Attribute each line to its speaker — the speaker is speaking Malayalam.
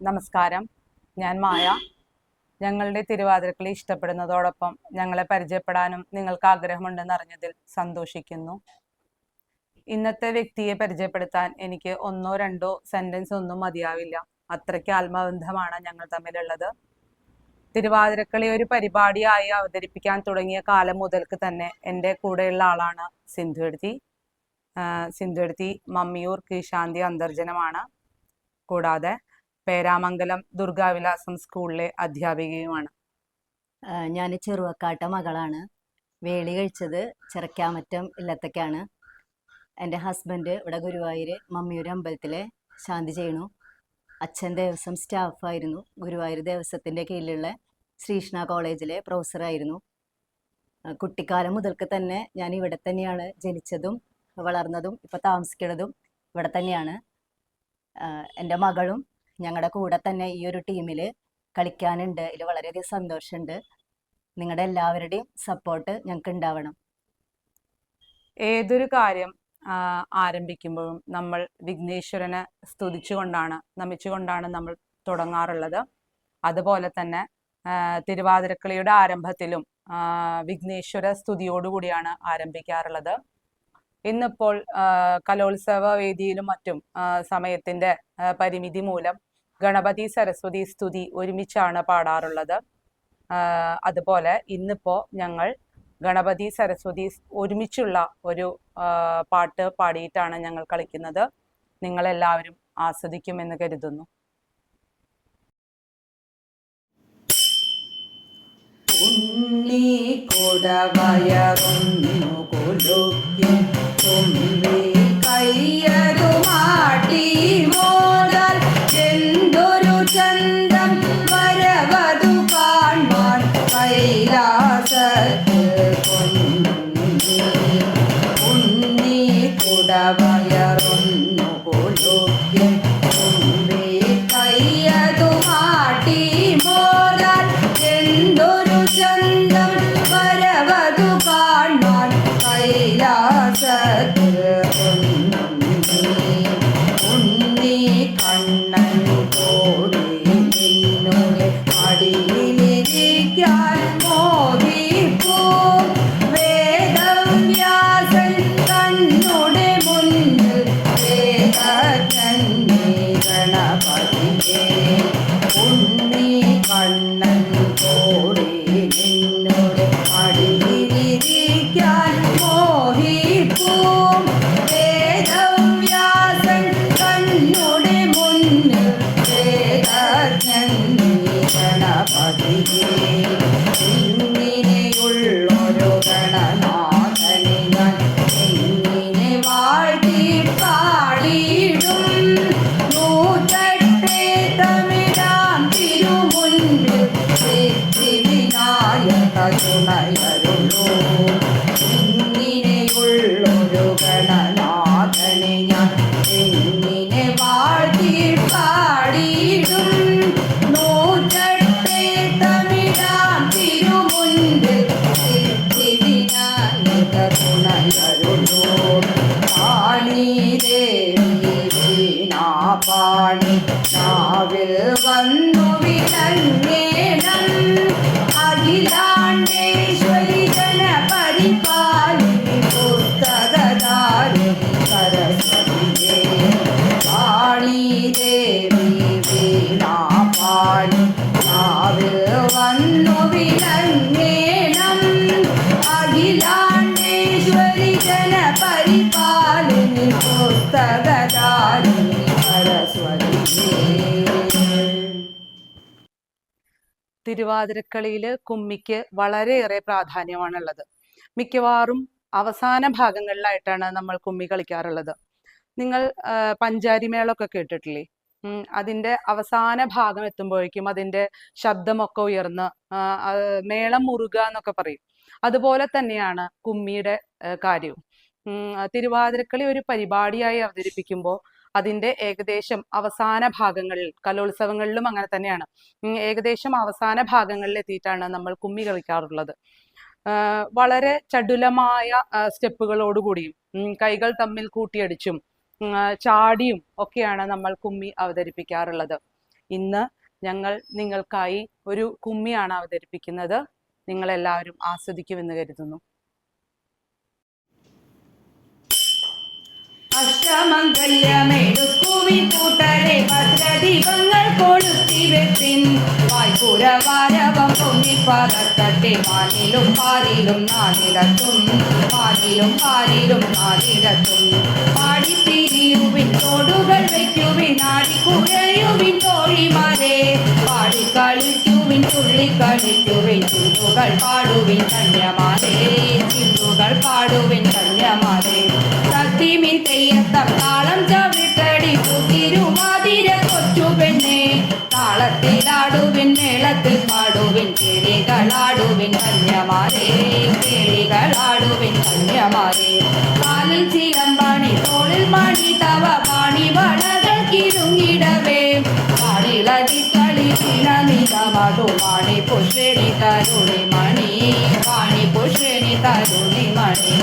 Speaker 1: നമസ്കാരം. ഞാൻ മായ. ഞങ്ങളുടെ തിരുവാതിരക്കളി ഇഷ്ടപ്പെടുന്നതോടൊപ്പം ഞങ്ങളെ പരിചയപ്പെടാനും നിങ്ങൾക്ക് ആഗ്രഹമുണ്ടെന്ന് അറിഞ്ഞതിൽ സന്തോഷിക്കുന്നു. ഇന്നത്തെ വ്യക്തിയെ പരിചയപ്പെടുത്താൻ എനിക്ക് ഒന്നോ രണ്ടോ സെന്റൻസ് ഒന്നും മതിയാവില്ല. അത്രയ്ക്ക് ആത്മബന്ധമാണ് ഞങ്ങൾ തമ്മിലുള്ളത്. തിരുവാതിരക്കളി ഒരു പരിപാടിയായി അവതരിപ്പിക്കാൻ തുടങ്ങിയ കാലം മുതൽക്ക് തന്നെ എന്റെ കൂടെയുള്ള ആളാണ് സിന്ധു എഴുതി സിന്ധു മമ്മിയൂർ കീശാന്തി അന്തർജനമാണ്. കൂടാതെ പേരാമംഗലം ദുർഗാവിലാസം സ്കൂളിലെ അധ്യാപികയുമാണ്.
Speaker 2: ഞാൻ ചെറുവക്കാട്ട മകളാണ്. വേളി കഴിച്ചത് ചിറക്കാമറ്റം ഇല്ലത്തൊക്കെയാണ് എന്റെ ഹസ്ബൻഡ് ഇവിടെ ഗുരുവായൂർ മമ്മിയൂർ അമ്പലത്തിലെ ശാന്തി ചെയ്യണു. അച്ഛൻ ദേവസ്വം സ്റ്റാഫായിരുന്നു. ഗുരുവായൂർ ദേവസ്വത്തിന്റെ കീഴിലുള്ള ശ്രീകൃഷ്ണ കോളേജിലെ പ്രൊഫസറായിരുന്നു. കുട്ടിക്കാലം മുതൽക്ക് തന്നെ ഞാൻ ഇവിടെ തന്നെയാണ് ജനിച്ചതും വളർന്നതും ഇപ്പോൾ താമസിക്കുന്നതും ഇവിടെ തന്നെയാണ്. എന്റെ മകളും ഞങ്ങളുടെ കൂടെ തന്നെ ഈ ഒരു ടീമിൽ കളിക്കാനുണ്ട്. ഇതിൽ വളരെയധികം സന്തോഷമുണ്ട് നിങ്ങളുടെ എല്ലാവരുടെയും സപ്പോർട്ട് ഞങ്ങൾക്ക് ഉണ്ടാവണം
Speaker 1: ഏതൊരു കാര്യം ആരംഭിക്കുമ്പോഴും നമ്മൾ വിഘ്നേശ്വരനെ സ്തുതിച്ചുകൊണ്ടാണ് നമിച്ചുകൊണ്ടാണ് നമ്മൾ തുടങ്ങാറുള്ളത്. അതുപോലെ തന്നെ തിരുവാതിരക്കളിയുടെ ആരംഭത്തിലും വിഘ്നേശ്വര സ്തുതിയോടുകൂടിയാണ് ആരംഭിക്കാറുള്ളത്. ഇന്നിപ്പോൾ കലോത്സവ വേദിയിലും മറ്റും സമയത്തിന്റെ പരിമിതി മൂലം ഗണപതി സരസ്വതി സ്തുതി ഒരുമിച്ചാണ് പാടാറുള്ളത്. അതുപോലെ ഇന്നിപ്പോ ഞങ്ങൾ ഗണപതി സരസ്വതി ഒരുമിച്ചുള്ള ഒരു പാട്ട് പാടിയിട്ടാണ് ഞങ്ങൾ കളിക്കുന്നത്. നിങ്ങളെല്ലാവരും ആസ്വദിക്കുമെന്ന് കരുതുന്നു.
Speaker 3: ഉണ്ണി കുടവയറുന്നു കുലുക്കി Lord.
Speaker 1: തിരുവാതിരക്കളിയിൽ കുമ്മിക്ക് വളരെയേറെ പ്രാധാന്യമാണുള്ളത്. മിക്കവാറും അവസാന ഭാഗങ്ങളിലായിട്ടാണ് നമ്മൾ കുമ്മി കളിക്കാറുള്ളത്. നിങ്ങൾ പഞ്ചാരിമേളൊക്കെ കേട്ടിട്ടില്ലേ? അതിന്റെ അവസാന ഭാഗം എത്തുമ്പോഴേക്കും അതിന്റെ ശബ്ദമൊക്കെ ഉയർന്ന് മേളം മുറുക എന്നൊക്കെ പറയും. അതുപോലെ തന്നെയാണ് കുമ്മിയുടെ കാര്യവും. തിരുവാതിരക്കളി ഒരു പരിപാടിയായി അവതരിപ്പിക്കുമ്പോൾ അതിന്റെ ഏകദേശം അവസാന ഭാഗങ്ങളിൽ കലോത്സവങ്ങളിലും അങ്ങനെ തന്നെയാണ്. ഏകദേശം അവസാന ഭാഗങ്ങളിൽ എത്തിയിട്ടാണ് നമ്മൾ കുമ്മി കളിക്കാറുള്ളത്. വളരെ ചടുലമായ സ്റ്റെപ്പുകളോടുകൂടിയും കൈകൾ തമ്മിൽ കൂട്ടിയടിച്ചും ചാടിയും ഒക്കെയാണ് നമ്മൾ കുമ്മി അവതരിപ്പിക്കാറുള്ളത്. ഇന്ന് ഞങ്ങൾ നിങ്ങൾക്കായി ഒരു കുമ്മിയാണ് അവതരിപ്പിക്കുന്നത്. നിങ്ങളെല്ലാവരും ആസ്വദിക്കുമെന്ന് കരുതുന്നു.
Speaker 3: അഷ്ടമംഗല്യമേടു അഷ്ടമംഗല്യമെടുക്കുവിൻ കൂട്ടരെ ഭദ്രദീപങ്ങൾ കൊളുത്തി വെപ്പിൻ. വായ്പുര വാരവം പൊങ്ങിപ്പറത്തട്ടെ മാനിലും പാലിലും നാലിടത്തും. പാലിലും പാലിലും നാലിടത്തും. പാടിപ്പിരിയുവിൻ തോടുകൾ വയ്ക്കുവിൻ ആടിക്കുഴയുവിൻ തോഴിമാരെ. പാടിക്കളിക്കുവിൻ തുള്ളിക്കളിക്കുവിൻ ചിന്തുകൾ പാടുവിൻ കന്യമാരെ. ചിന്തുകൾ പാടുവിൻ കന്യമാരെ. തത്തിമിൻ തെയ്യത്തം താളം ചവിട്ടടി കുതിരുമാതിര കൊച്ചു പെണ്ണെ താളത്തിലാടുവിൻ മേളത്തിൽ പാടുവിൻ കിളികളാടുവിൻ കന്യമാരെ കിളികളാടുവിൻ കന്യമാരെ. കാലിൽ ചിലമ്പാണി തോളിൽ മണി തവ പാണി വളകൾ കിരുങ്ങിടവേ പാടിളതി കളി നിലമതു മാണി പുഷ്ണി തരുണി മണി പാണി പുഷ്ണി തരുണി മണി